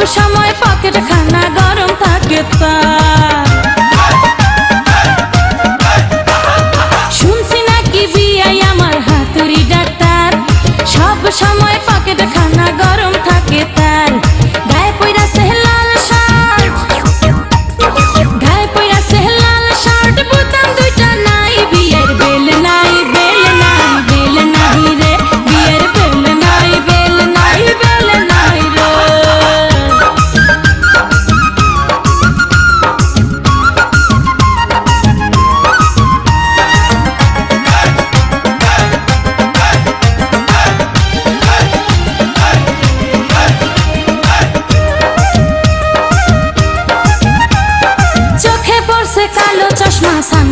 Pocket খানা গরম থাকে তা শুনছি নাকি বিয়াই আমার হাতুড়ি ডাক্তার। সব সময় পকেট খানা গরম さん